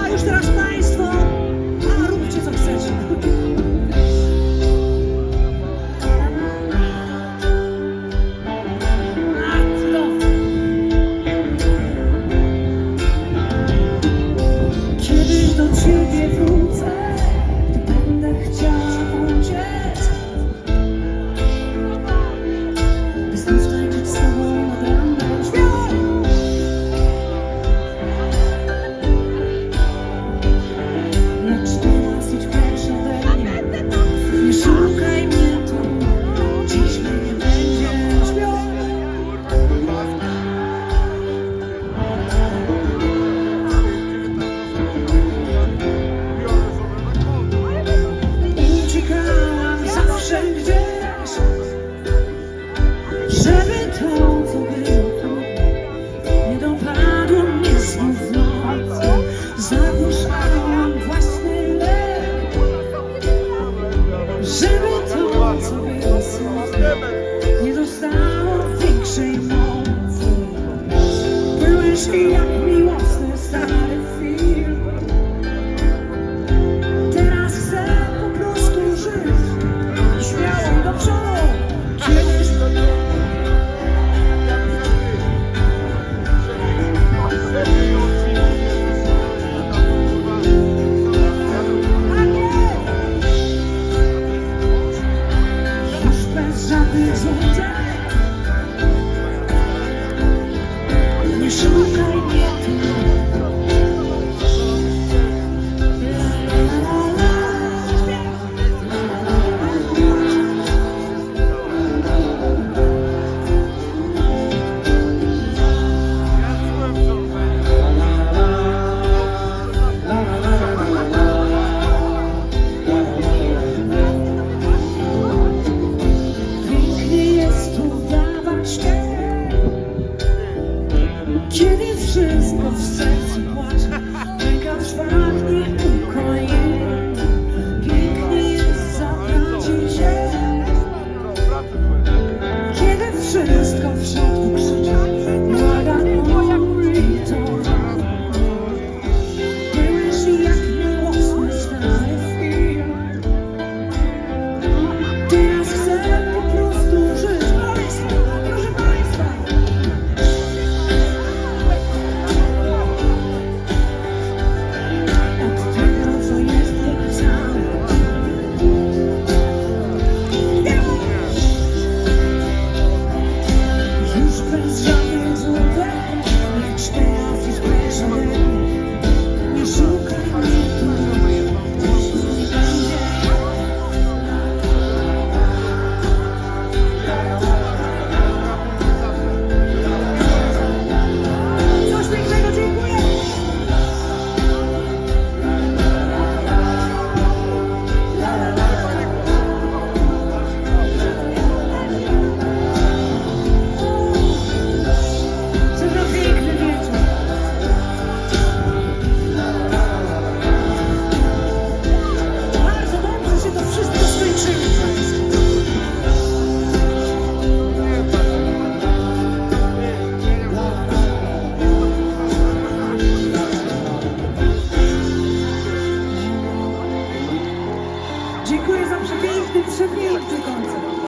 A już teraz Państwo, a róbcie co chcecie. Kiedy do Ciebie wrócę, 是谁让你我四散？I need to Should we do concert?